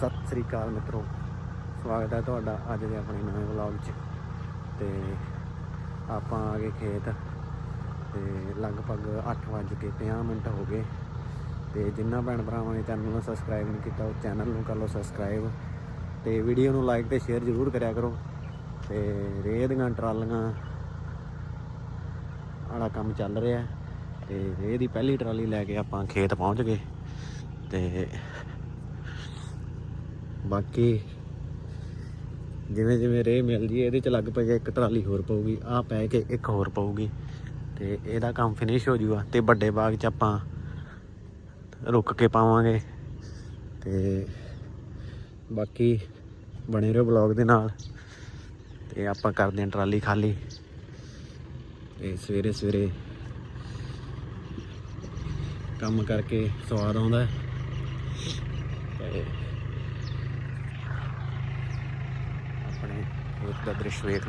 ਸਤਿ ਸ੍ਰੀ ਅਕਾਲ ਮਿੱਤਰੋ। ਸਵਾਗਤ ਹੈ ਤੁਹਾਡਾ ਅੱਜ ਦੇ ਆਪਣੇ ਨਵੇਂ ਵਲੌਗ 'ਚ। ਤੇ ਆਪਾਂ ਆ ਗਏ ਖੇਤ। ਤੇ ਲਗਭਗ 8 ਵੱਜ ਕੇ 50 ਮਿੰਟ ਹੋ ਗਏ। ਤੇ ਜਿੰਨਾ ਭੈਣ ਭਰਾਵਾਂ ਨੇ ਚੈਨਲ ਨੂੰ ਸਬਸਕ੍ਰਾਈਬ ਨਹੀਂ ਕੀਤਾ, ਉਹ ਚੈਨਲ ਨੂੰ ਕਰ ਲਓ ਸਬਸਕ੍ਰਾਈਬ ਤੇ ਵੀਡੀਓ ਨੂੰ ਲਾਈਕ ਤੇ ਸ਼ੇਅਰ ਜ਼ਰੂਰ ਕਰਿਆ ਕਰੋ। ਤੇ ਰੇਹ ਦੀਆਂ ਟਰਾਲੀਆਂ ਵਾਲਾ ਕੰਮ ਚੱਲ ਰਿਹਾ। ਹੈ ਤੇ ਰੇਹ ਦੀ ਪਹਿਲੀ ਟਰਾਲੀ ਲੈ ਕੇ ਆਪਾਂ ਖੇਤ ਪਹੁੰਚ ਗਏ। ਤੇ ਬਾਕੀ ਜਿਵੇਂ ਜਿਵੇਂ ਰੇਹ ਮਿਲ ਜੀ ਇਹਦੇ ਚ ਲੱਗ ਪਈ ਇੱਕ ਟਰਾਲੀ ਹੋਰ ਪਊਗੀ ਆ ਪੈ ਕੇ ਇੱਕ ਹੋਰ ਪਊਗੀ ਤੇ ਇਹਦਾ ਕੰਮ ਫਿਨਿਸ਼ ਹੋ ਜੂਗਾ ਤੇ ਵੱਡੇ ਬਾਗ ਚ ਆਪਾਂ ਰੁੱਕ ਕੇ ਪਾਵਾਂਗੇ ਤੇ ਬਾਕੀ ਬਣੇ ਰਹੋ ਬਲੌਗ ਦੇ ਨਾਲ ਤੇ ਆਪਾਂ ਕਰਦੇ ਹਾਂ ਟਰਾਲੀ ਖਾਲੀ ਤੇ ਸਵੇਰੇ ਸਵੇਰੇ ਕੰਮ ਕਰਕੇ ਸਵਾਦ ਆਉਂਦਾ ਹੈ ਤੇ ਆਪਣੇ ਖੇਤ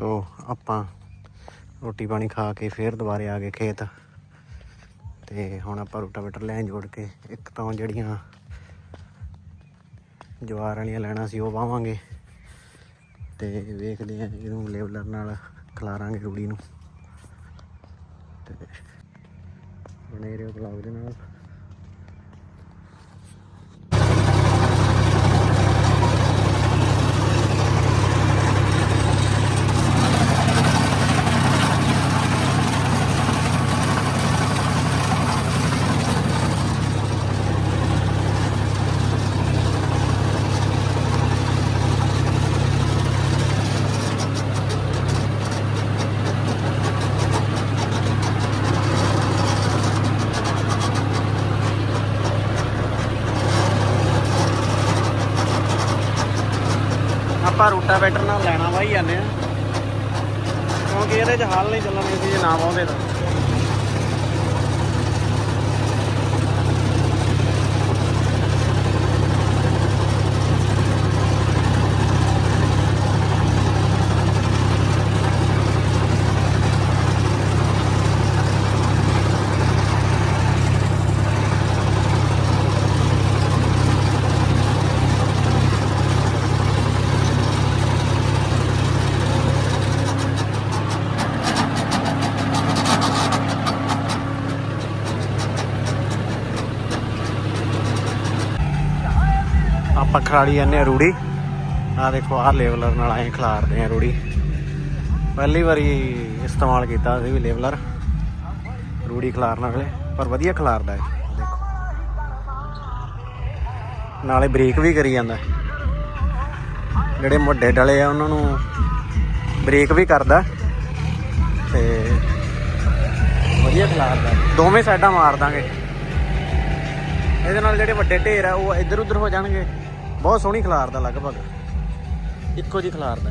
ਸੋ ਆਪਾਂ ਰੋਟੀ ਪਾਣੀ ਖਾ ਕੇ ਫੇਰ ਦੁਬਾਰੇ ਆ ਗਏ ਖੇਤ। ਤੇ ਹੁਣ ਆਪਾਂ ਰੋਟਾਵੇਟਰ ਲੈਣ ਜੋੜ ਕੇ ਇੱਕ ਤਾਂ ਜਿਹੜੀਆਂ ਜਵਾਰ ਵਾਲੀਆਂ ਲੈਣਾ ਸੀ ਉਹ ਵਾਵਾਂਗੇ। ਤੇ ਵੇਖਦੇ ਆ ਇਹਨੂੰ ਲੇਬਲਰ ਨਾਲ ਖਿਲਾਰਾਂਗੇ ਰੂੜੀ ਨੂੰ। ਤੇ ਬਣੇ ਰਹੋ ਬਲੌਗ ਦੇ ਨਾਲ। ਆਪਾਂ ਰੋਟਾਵੇਟਰ ਨਾਲ ਲੈਣਾ ਵਾਹੀ ਜਾਂਦੇ ਆ ਕਿਉਂਕਿ ਇਹਦੇ 'ਚ ਹਲ ਨਹੀਂ ਚੱਲਣੀ ਸੀ ਜੇ ਨਾ ਪਾਉਂਦੇ ਤਾਂ। ਆਪਾਂ ਖਿਲਾੜੀ ਜਾਂਦੇ ਆ ਰੂੜੀ। ਆ ਦੇਖੋ, ਆਹ ਲੇਵਲਰ ਨਾਲ ਐਂ ਖਿਲਾਰਦੇ ਆ ਰੂੜੀ। ਪਹਿਲੀ ਵਾਰੀ ਇਸਤੇਮਾਲ ਕੀਤਾ ਸੀ ਵੀ ਲੇਵਲਰ। ਰੂੜੀ ਖਿਲਾਰਨ ਵੇਲੇ ਪਰ ਵਧੀਆ ਖਿਲਾਰਦਾ ਹੈ ਦੇਖੋ। ਨਾਲੇ ਬ੍ਰੇਕ ਵੀ ਕਰੀ ਜਾਂਦਾ। ਜਿਹੜੇ ਮੋਢੇ ਡਲੇ ਆ, ਉਹਨਾਂ ਨੂੰ ਬ੍ਰੇਕ ਵੀ ਕਰਦਾ। ਤੇ ਵਧੀਆ ਖਿਲਾਰਦਾ। ਦੋਵੇਂ ਸਾਈਡਾਂ ਮਾਰ ਦਾਂਗੇ। ਇਹਦੇ ਨਾਲ ਜਿਹੜੇ ਵੱਡੇ ਢੇਰ ਆ, ਉਹ ਇੱਧਰ ਉੱਧਰ ਹੋ ਜਾਣਗੇ। ਬਹੁਤ ਸੋਹਣੀ ਖਿਲਾਰਦਾ ਲਗਭਗ। ਇੱਕੋ ਜਿਹੀ ਖਿਲਾਰਦਾ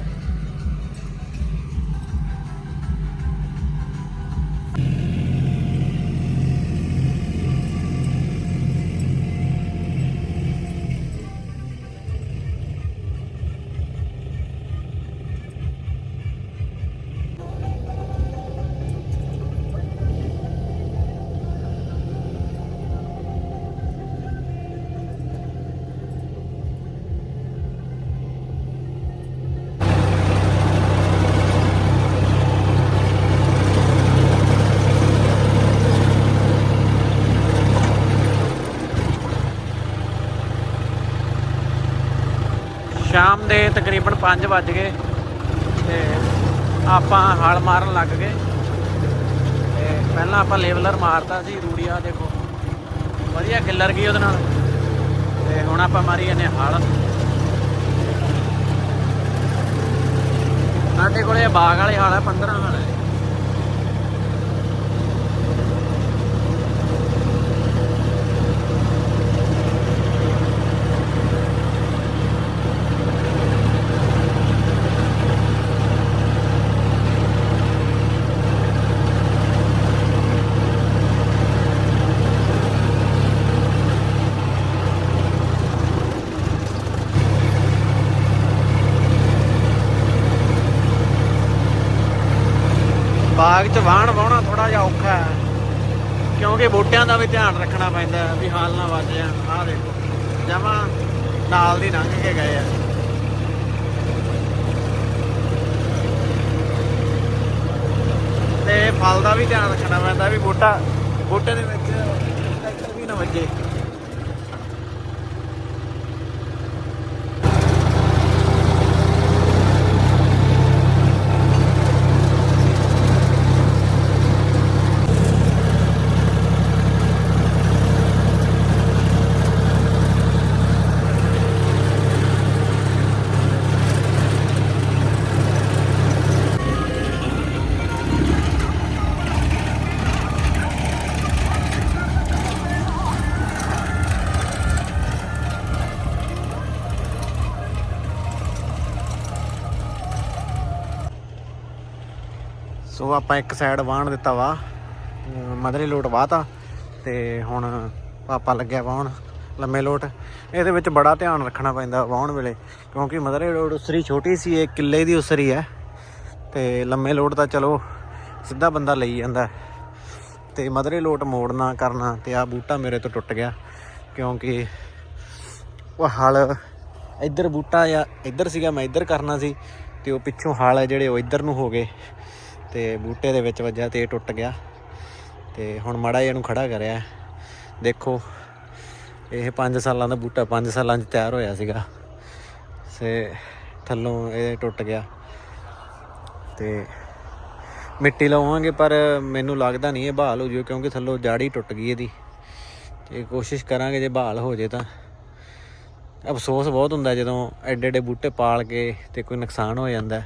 ਸ਼ਾਮ ਦੇ ਤਕਰੀਬਨ 5 ਵੱਜ ਗਏ ਤੇ ਆਪਾਂ ਹਲ ਮਾਰਨ ਲੱਗ ਗਏ। ਤੇ ਪਹਿਲਾਂ ਆਪਾਂ ਲੇਵਲਰ ਮਾਰਤਾ ਸੀ, ਰੂੜੀਆ ਦੇਖੋ। ਵਧੀਆ ਕਿੱਲਰ ਗਈ ਉਹਦੇ ਨਾਲ। ਤੇ ਹੁਣ ਆਪਾਂ ਮਾਰੀ ਜਾਂਦੇ ਹਾਂ ਹਲ। ਸਾਡੇ ਕੋਲੇ ਇਹ ਬਾਗ ਵਾਲੇ ਹਾਲ ਹੈ 15 ਹਾਲ ਹੈ ਬਾਗ 'ਚ ਵਾਹਣ ਵਾਹੁਣਾ ਥੋੜਾ ਜਿਹਾ ਔਖਾ ਹੈ ਕਿਉਂਕਿ ਬੂਟਿਆਂ ਦਾ ਵੀ ਧਿਆਨ ਰੱਖਣਾ ਪੈਂਦਾ ਵੀ ਹਾਲ ਨਾ ਵੱਜ ਜਾਣ। ਆਹ ਦੇਖੋ, ਜਮਾ ਨਾਲ ਦੀ ਲੰਘ ਕੇ ਗਏ ਆ। ਤੇ ਫਲ ਦਾ ਵੀ ਧਿਆਨ ਰੱਖਣਾ ਪੈਂਦਾ ਵੀ ਬੂਟਾ ਬੂਟੇ ਦੇ ਵਿੱਚ ਟਰੈਕਟਰ ਵੀ ਨਾ ਵੱਜੇ। ਸੋ ਆਪਾਂ ਇੱਕ ਸਾਈਡ ਵਾਹਣ ਦਿੱਤਾ ਵਾ ਅਮ ਮਦਰੇ ਲੋਟ ਵਾਹਤਾ ਤੇ ਹੁਣ ਪਾਪਾ ਲੱਗਿਆ ਵਾਹਣ, ਲੰਮੇ ਲੋਟ। ਇਹਦੇ ਵਿੱਚ ਬੜਾ ਧਿਆਨ ਰੱਖਣਾ ਪੈਂਦਾ ਵਾਹਣ ਵੇਲੇ, ਕਿਉਂਕਿ ਮਦਰੇ ਲੋਟ ਉਸਰੀ ਛੋਟੀ ਸੀ, ਇਹ ਕਿੱਲੇ ਦੀ ਉਸਰੀ ਹੈ। ਤੇ ਲੰਮੇ ਲੋਟ ਤਾਂ ਚਲੋ ਸਿੱਧਾ ਬੰਦਾ ਲਈ ਜਾਂਦਾ। ਹੈ। ਤੇ ਮਦਰੇ ਲੋਟ ਮੋੜਨਾ ਕਰਨਾ ਤੇ ਆ ਬੂਟਾ ਮੇਰੇ ਤੋਂ ਟੁੱਟ ਗਿਆ, ਕਿਉਂਕਿ ਉਹ ਹਲ ਇੱਧਰ ਬੂਟਾ ਜਾਂ ਇੱਧਰ ਸੀਗਾ, ਮੈਂ ਇੱਧਰ ਕਰਨਾ ਸੀ ਤੇ ਉਹ ਪਿੱਛੋਂ ਹਲ ਹੈ ਜਿਹੜੇ ਉਹ ਇੱਧਰ ਨੂੰ ਹੋ ਗਏ। ਤੇ ਬੂਟੇ ਦੇ ਵਿੱਚ ਵੱਜਿਆ ਤੇ ਇਹ ਟੁੱਟ ਗਿਆ। ਤੇ ਹੁਣ ਮਾੜਾ ਜਿਹਾ ਇਹਨੂੰ ਖੜਾ ਕਰਿਆ। ਦੇਖੋ, ਇਹ 5 ਸਾਲਾਂ ਦਾ ਬੂਟਾ 5 ਸਾਲਾਂ 'ਚ ਤਿਆਰ ਹੋਇਆ ਸੀਗਾ। ਤੇ ਥੱਲੋਂ ਇਹ ਟੁੱਟ ਗਿਆ। ਤੇ ਮਿੱਟੀ ਲਾਵਾਂਗੇ, ਪਰ ਮੈਨੂੰ ਲੱਗਦਾ ਨਹੀਂ ਇਹ ਬਹਾਲ ਹੋ ਜੂ ਕਿਉਂਕਿ ਥੱਲੋਂ ਜਾੜੀ ਟੁੱਟ ਗਈ ਇਹਦੀ। ਤੇ ਕੋਸ਼ਿਸ਼ ਕਰਾਂਗੇ ਜੇ ਬਹਾਲ ਹੋ ਜੇ ਤਾਂ। ਅਫਸੋਸ ਬਹੁਤ ਹੁੰਦਾ ਜਦੋਂ ਐਡੇ ਐਡੇ ਬੂਟੇ ਪਾਲ ਕੇ ਤੇ ਕੋਈ ਨੁਕਸਾਨ ਹੋ ਜਾਂਦਾ।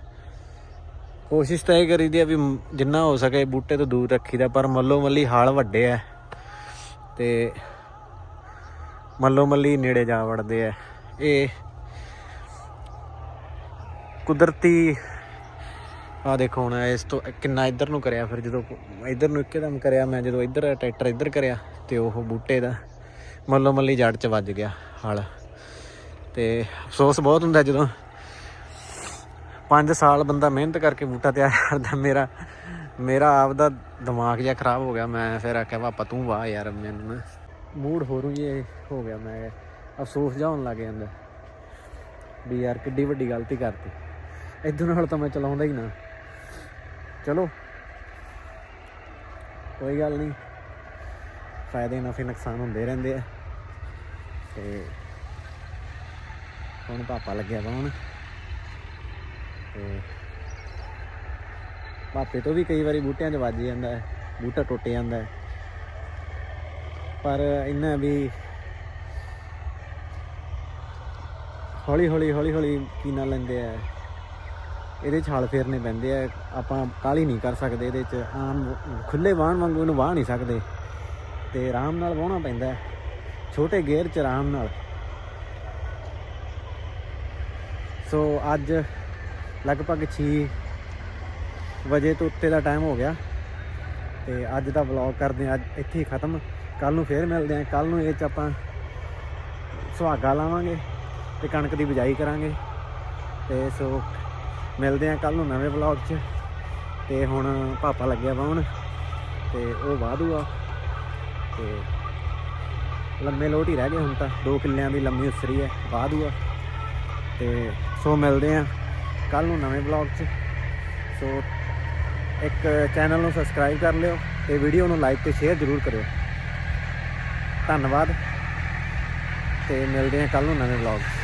ਕੋਸ਼ਿਸ਼ ਤਾਂ ਇਹ ਕਰੀਦੀ ਆ ਵੀ ਜਿੰਨਾ ਹੋ ਸਕੇ ਬੂਟੇ ਤੋਂ ਦੂਰ ਰੱਖੀਦਾ, ਪਰ ਮੱਲੋ ਮੱਲੀ ਹਾਲ ਵੱਡੇ ਆ ਤੇ ਮੱਲੋ ਮੱਲੀ ਨੇੜੇ ਜਾ ਵੜਦੇ ਆ ਇਹ ਕੁਦਰਤੀ ਆ ਦੇਖੋ ਹੁਣ ਇਸ ਤੋਂ ਕਿੰਨਾ ਇੱਧਰ ਨੂੰ ਕਰਿਆ, ਫਿਰ ਜਦੋਂ ਇੱਧਰ ਨੂੰ ਇੱਕਦਮ ਕਰਿਆ ਮੈਂ, ਜਦੋਂ ਇੱਧਰ ਟਰੈਕਟਰ ਇੱਧਰ ਕਰਿਆ, ਤੇ ਉਹ ਬੂਟੇ ਦਾ ਮੱਲੋ ਮੱਲੀ ਜੜ 'ਚ ਵੱਜ ਗਿਆ ਹਲ। ਤੇ ਅਫਸੋਸ ਬਹੁਤ ਹੁੰਦਾ ਜਦੋਂ 5 ਸਾਲ ਬੰਦਾ ਮਿਹਨਤ ਕਰਕੇ ਬੂਟਾ ਤਿਆਰ ਕਰਦਾ, ਮੇਰਾ ਮੇਰਾ ਆਪ ਦਾ ਦਿਮਾਗ ਜਿਹਾ ਖਰਾਬ ਹੋ ਗਿਆ, ਮੈਂ ਫਿਰ ਆਖਿਆ, ਪਾਪਾ, ਤੂੰ ਵਾਹ ਯਾਰ, ਮੈਨੂੰ ਮੂਡ ਹੋਰੂ ਜੇ ਹੋ ਗਿਆ, ਮੈਂ ਅਫਸੋਸ ਜਿਹਾ ਹੋਣ ਲੱਗ ਜਾਂਦਾ ਵੀ ਯਾਰ ਕਿੱਡੀ ਵੱਡੀ ਗਲਤੀ ਕਰਤੀ। ਇਦੋਂ ਨਾਲ ਤਾਂ ਮੈਂ ਚਲਾਉਂਦਾ ਹੀ ਨਾ। ਚਲੋ, ਕੋਈ ਗੱਲ ਨਹੀਂ। ਫਾਇਦੇ ਨਾਫੇ ਨੁਕਸਾਨ ਹੁੰਦੇ ਰਹਿੰਦੇ ਆ। ਤੇ ਹੁਣ ਪਾਪਾ ਲੱਗਿਆ ਪਾਉਣ ਤੇ ਪਾਪੇ ਤੋਂ ਵੀ ਕਈ ਵਾਰੀ ਬੂਟਿਆਂ 'ਚ ਵੱਜ ਜਾਂਦਾ ਹੈ, ਬੂਟਾ ਟੁੱਟ ਜਾਂਦਾ ਹੈ। ਪਰ ਇਹਨਾਂ ਵੀ ਹੌਲੀ ਹੌਲੀ ਹੌਲੀ ਹੌਲੀ ਕੀ ਨਾ ਲੈਂਦੇ ਆ। ਇਹਦੇ 'ਚ ਹਲ ਫੇਰਨੇ ਪੈਂਦੇ ਆ, ਆਪਾਂ ਕਾਲੀ ਨਹੀਂ ਕਰ ਸਕਦੇ ਇਹਦੇ 'ਚ। ਆਮ ਖੁੱਲੇ ਵਾਹਣ ਵਾਂਗੂ ਇਹਨੂੰ ਵਾਹ ਨਹੀਂ ਸਕਦੇ। ਤੇ ਆਰਾਮ ਨਾਲ ਵਾਹਣਾ ਪੈਂਦਾ ਛੋਟੇ ਗੇਅਰ 'ਚ ਆਰਾਮ ਨਾਲ। ਸੋ ਅੱਜ ਲਗਭਗ 6 ਵਜੇ ਤੋਂ ਉੱਤੇ ਦਾ ਟਾਈਮ ਹੋ ਗਿਆ। ਤੇ ਅੱਜ ਦਾ ਵਲੌਗ ਕਰਦੇ ਹਾਂ, ਅੱਜ ਇੱਥੇ ਹੀ ਖਤਮ। ਕੱਲ ਨੂੰ ਫੇਰ ਮਿਲਦੇ ਹਾਂ। ਕੱਲ ਨੂੰ ਇਹ 'ਚ ਆਪਾਂ ਸੁਹਾਗਾ ਲਾਵਾਂਗੇ ਤੇ ਕਣਕ ਦੀ ਬਿਜਾਈ ਕਰਾਂਗੇ। ਤੇ ਸੋ ਮਿਲਦੇ ਹਾਂ ਕੱਲ ਨੂੰ ਨਵੇਂ ਵਲੌਗ 'ਚ। ਤੇ ਹੁਣ ਪਾਪਾ ਲੱਗਿਆ ਵਾਹੁਣ ਤੇ ਉਹ ਵਾਧੂਆ ਤੇ ਲੰਮੇ ਲੋਟ ਹੀ ਰਹਿ ਗਏ ਹੁਣ ਤਾਂ। 2 ਕਿੱਲਿਆਂ ਦੀ ਲੰਮੀ ਉਸਰੀ ਹੈ ਵਾਧੂਆ ਤੇ ਸੋ ਮਿਲਦੇ ਹਾਂ। ਕੱਲ ਨੂੰ ਨਵੇਂ ਵਲੌਗ 'ਚ। ਸੋ ਇੱਕ ਚੈਨਲ ਨੂੰ ਸਬਸਕ੍ਰਾਈਬ ਕਰ ਲਿਓ ਤੇ ਵੀਡੀਓ ਨੂੰ ਲਾਈਕ ਤੇ ਸ਼ੇਅਰ ਜ਼ਰੂਰ ਕਰਿਓ। ਧੰਨਵਾਦ। ਤੇ ਮਿਲਦੇ ਹਾਂ ਕੱਲ ਨੂੰ ਨਵੇਂ ਵਲੌਗ 'ਚ।